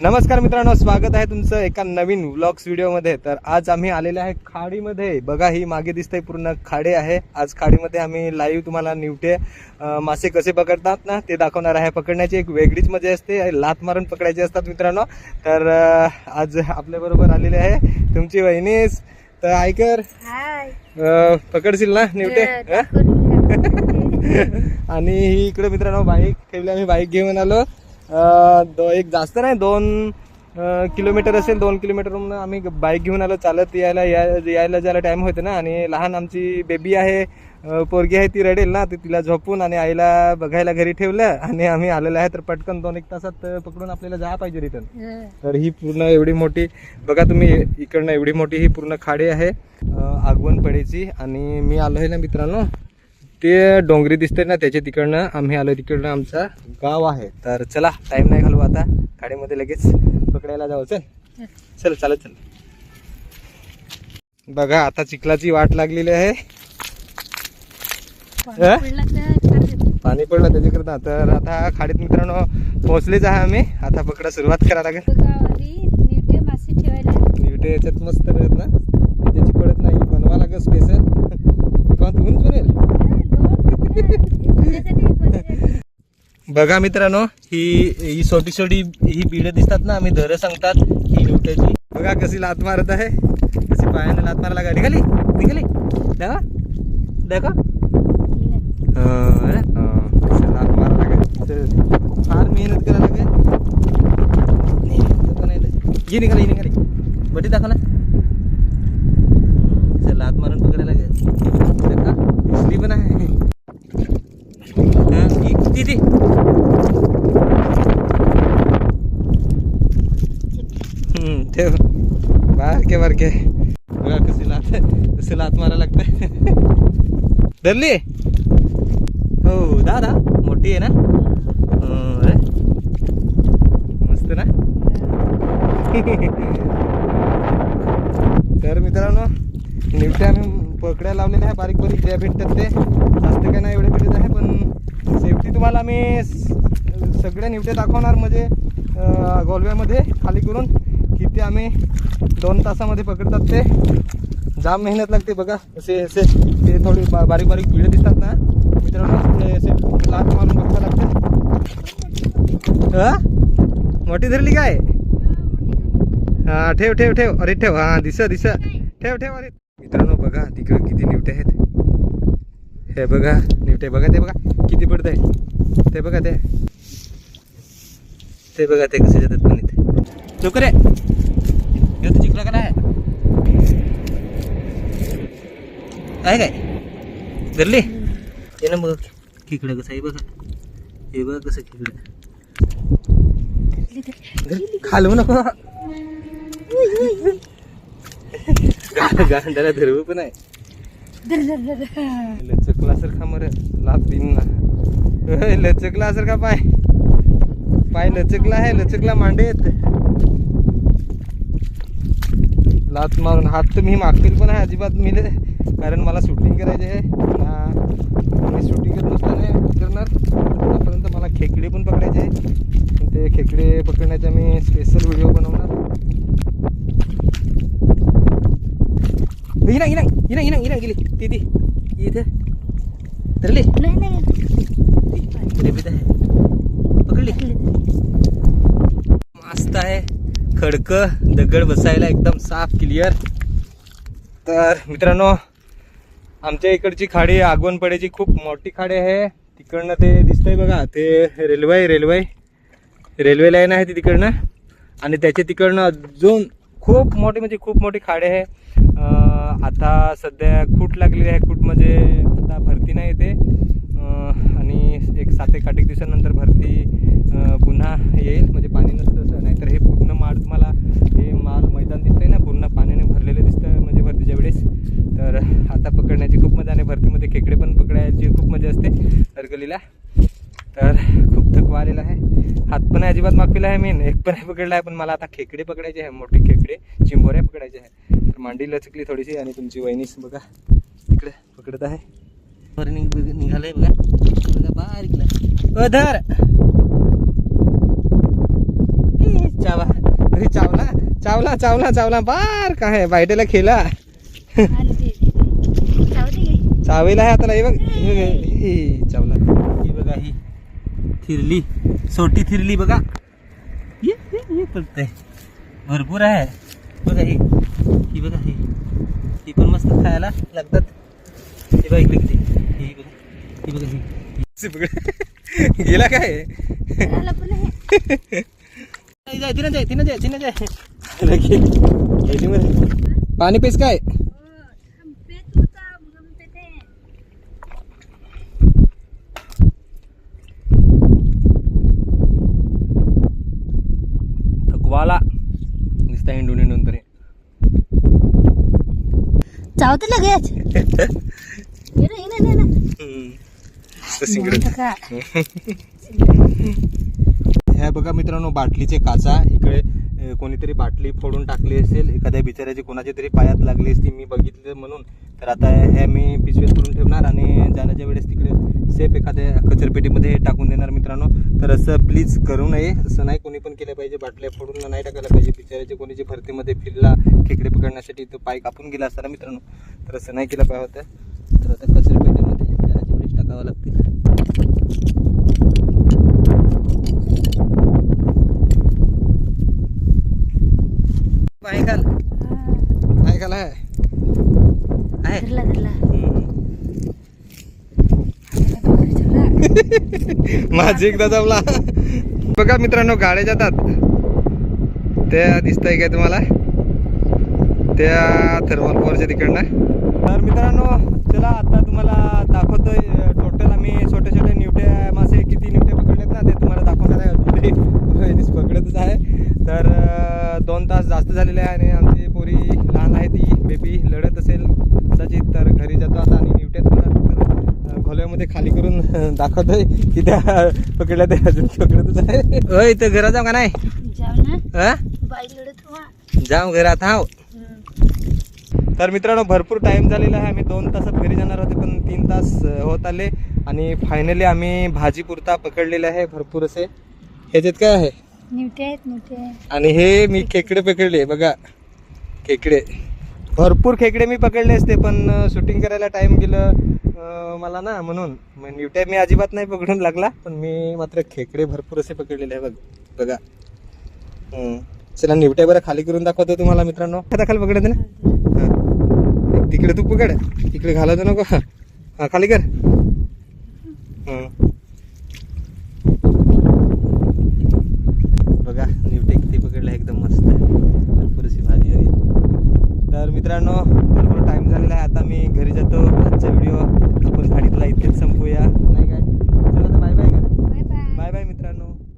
नमस्कार मित्रांनो स्वागत आहे तुमचं एका नवीन व्लॉग्स व्हिडिओमध्ये तर आज आम्ही आलेले आहे खाडीमध्ये. बघा ही मागे दिसतंय पूर्ण खाडे आहे. आज खाडीमध्ये आम्ही लाईव्ह तुम्हाला निवटे मासे कसे पकडतात ना ते दाखवणार आहे. पकडण्याची एक वेगळीच मजा असते. लात मारून पकडायचे असतात मित्रांनो. तर आज आपल्याबरोबर आलेले आहे तुमची वहिनीस. तर अं, पकडशील ना निवटे? हं? आणि ही इकडे मित्रांनो बाईक. ठेवली आम्ही बाईक घेऊन आलो. एक जास्त नाही दोन किलोमीटर असेल दोन किलोमीटर आम्ही बाईक घेऊन आलो. चालत यायला या- यायला जायला टाइम होते ना. आणि लहान आमची बेबी आहे पोरगी आहे ती रडेल ना. तर तिला झोपून आणि आईला बघायला घरी ठेवलं. आणि आम्ही आलेलो आहे तर पटकन दोन एक तासात पकडून आपल्याला जा पाहिजे रिटर्न तर ही पूर्ण एवढी मोठी बघा तुम्ही इकडनं एवढी मोठी ही पूर्ण खाडी आहे आगवण पडेची आणि मी आलो आहे ना मित्रांनो ते डोंगरी दिसते ना त्याच्या तिकडनं आम्ही आलो तिकडनं आमचा गाव आहे. तर चला टाइम नाही घालू आता. खाडीमध्ये लगेच पकडायला जाऊ चल चल चालत चल. बघा आता चिखलाची वाट लागलेली आहे? पाणी पडलं त्याच्याकरता. तर आता खाडीत मित्रांनो पोहोचलेच आहे आम्ही. आता पकडा सुरुवात करा लागेल. निवटे याच्यात मस्त ना. त्याची पडत नाही बनवा लागेल स्पेशल कोण तुम्हीच बनेल बघा मित्रांनो ही ही छोटी छोटी ही बिडं दिसतात ना आम्ही दर सांगतात ही निवट्याची बघा कशी लात मारत आहे. कशी पायाने लात मारायला का निघाली निघाली. दाखवा. दाखवा. लात मारा लागेल. फार मेहनत करा लागेल. निघत ये निघाली ये निघाली. बटी दाखव ना लात मारून पकडायला लागेल. दाखवा, दिसली पण आहे. हं, ती ती ठेव बारके बारके. बघा कशी लात कशी लात मारा लागते. धरली हो दादा मोठी आहे ना? हो, अरे. मस्त ना? तर मित्रांनो निवट्या आम्ही पकड्या लावलेल्या आहे बारीक बारीक ज्या भेटतात ते. जास्त काय नाही एवढे भेटत आहे पण शेवटी तुम्हाला मी सगळे निवटे दाखवणार म्हणजे गोलव्यामध्ये खाली करून किती आम्ही दोन तासामध्ये पकडतात ते. जाम मेहनत लागते बघा. असे असे ते थोडी बा- बारीक बारीक बिळं दिसतात ना. मित्रांनो असे लात मारून बघता लागते. हा? मोठी धरली काय? हा ठेव ठेव ठेव. अरे ठेव. हा दिस दिस. ठेव ठेव अरे. मित्रांनो बघा तिकडे किती निवटे आहेत. हे बघा निवटे बघा ते बघा. किती पडत आहे ते बघा ते. ते बघा ते कसे जातात पण इथे. चुकरे. हे चिकला का नाही? आहे काय? धरली? ये ना बघ खेकडं कसं आहे बघा. हे बघा कसं खेकडं. खालवू नको. गांडाला धरवू पण आहे. लचकल्यासारखा मर लाभ देईन ना लचकल्यासारखा पाय पाय लचकला आहे लचकला मांडे येत लात मारून हात तर मी मागतील पण आहे अजिबात मी कारण मला शूटिंग करायचे आहे मी शूटिंग करत नसताना करणार आतापर्यंत मला खेकडे पण पकडायचे आहे ते खेकडे पकडण्याचा मी स्पेशल व्हिडिओ बनवणार हिना हिना हिना हिना हिना गेली ती ती इथे धरली पकडली मस्त आहे खडक दगड बसायला एकदम साफ क्लिअर तर मित्रांनो आमच्या इकडची खाडी आगवण पड्याची खूप मोठी खाडी आहे तिकडनं ते दिसतंय बघा ते रेल्वे रेल्वे रेल्वे लाईन आहे ती तिकडनं आणि त्याच्या तिकडनं अजून खूप मोठी म्हणजे खूप मोठी खाडे आहे. आता सध्या खूट लागलेली आहे. खूट म्हणजे आता भरती नाही येते. आणि एक सात एक आठ एक दिवसानंतर भरती पुन्हा येईल. म्हणजे पाणी नसतं असं नाहीतर हे पूर्ण माळ तुम्हाला हे माल मैदान दिसतंय ना. पूर्ण पाण्याने भरलेलं दिसतं म्हणजे भरतीच्या वेळेस तर आता पकडण्याची खूप मजा आणि भरतीमध्ये खेकडे पण पकडायची खूप मजा असते. हरकलीला तर खूप थकवा आलेला आहे. हात पण अजिबात मागविला आहे मी एक पण नाही पकडला आहे पण मला आता खेकडे पकडायचे आहे मोठे खेकडे. चिंबोऱ्या पकडायचे आहे. तर मांडी लचकली थोडीशी आणि तुमची वहिनीस बघा तिकडे पकडत आहे. निघालंय बघा. बघा बारीकला धर. चावा. चावला. चावला चावला बार काय बायटेला गे. चावेला आहे आता हे बघ चावला. ही बघा ही. थिरली. सोटी थिरली बघा. ये, ये, ये पडतंय भरपूर आहे. बघा ही. ही बघा ही. ही पण मस्त खायला लागतात. ही बघा इकडे किती. ही बघा. ही बघा ही. ही बघा. गेला काय. जाय तिनं जाय तिनं जाय तिनं जाय लगे. गेली मध्ये. पाणी पेस काय हो, थांबे तू जा, गमते ते. थकवाला नुसता हिंडून हिंडून तरी लगेच? ह्या बघा मित्रांनो बाटलीचे काचा इकडे कोणीतरी बाटली फोडून टाकली असेल एखाद्या बिचाऱ्याची कोणाच्या तरी पायात लागली असती मी बघितली म्हणून. तर आता हे मी पिशवीत करून ठेवणार आणि जाण्याच्या वेळेस तिकडे सेफ एखाद्या कचरपेटीमध्ये टाकून देणार मित्रांनो. तर असं प्लीज करू नये. असं नाही कोणी पण केलं पाहिजे बाटल्या फोडून नाही टाकायला पाहिजे. बिचाऱ्याचे कोणीची भरतीमध्ये फिरला खेकडे पकडण्यासाठी तो पाय कापून गेला असताना मित्रांनो. तर असं नाही केलं पाहिजे होतं. तर आता कचरपेटीमध्ये जाण्याच्या वेळेस टाकावं लागतील पाय खाल हा, पाय खाल आहे आहे धरला धरला हम्म. धरला. माझी एकदा जमला. बघा मित्रांनो गाड्या जातात. त्या दिसतंय काय तुम्हाला? त्या थर्मल पॉवरच्या तिकडनं. तर मित्रांनो चला आता तुम्हाला दाखवतोय टोटल आम्ही छोटे छोटे निवटे मासे किती निवटे पकडलेत ना ते तुम्हाला दाखवणार आहे अजून. पकडतच आहे. तर दोन तास जास्त झालेले आहे आणि आमची पोरी लहान आहे ती बेबी लढत असेल. कदाचित तर घरी जातो आता आणि निवट्या तुम्हाला तिकडं, अं, खोल्यामध्ये खाली करून दाखवतोय की त्या पकडल्या ते अजून पकडतच आहे होय तर घरात जाऊ का नाही? जाऊ हा घरात हाव. तर मित्रांनो भरपूर टाइम झालेला आहे. आम्ही दोन तासात घरी जाणार होते पण तीन तास होत आले. आणि फायनली आम्ही भाजी पुरता पकडलेले आहे भरपूर असे. ह्याच्यात काय आहे. आणि हे मी खेकडे पकडले बघा. खेकडे. भरपूर खेकडे मी पकडले असते पण शूटिंग करायला टाइम गेलं. मला ना म्हणून म्हणजे मग निवट्या मी अजिबात नाही पकडून लागला पण मी मात्र खेकडे भरपूर असे पकडलेले आहे बघ बघा. चला निवट्या बरं खाली करून दाखवतो तुम्हाला मित्रांनो. दाखल पकडत ना? तिकडे तू पकड तिकडे घालायचं नको. हा खाली कर.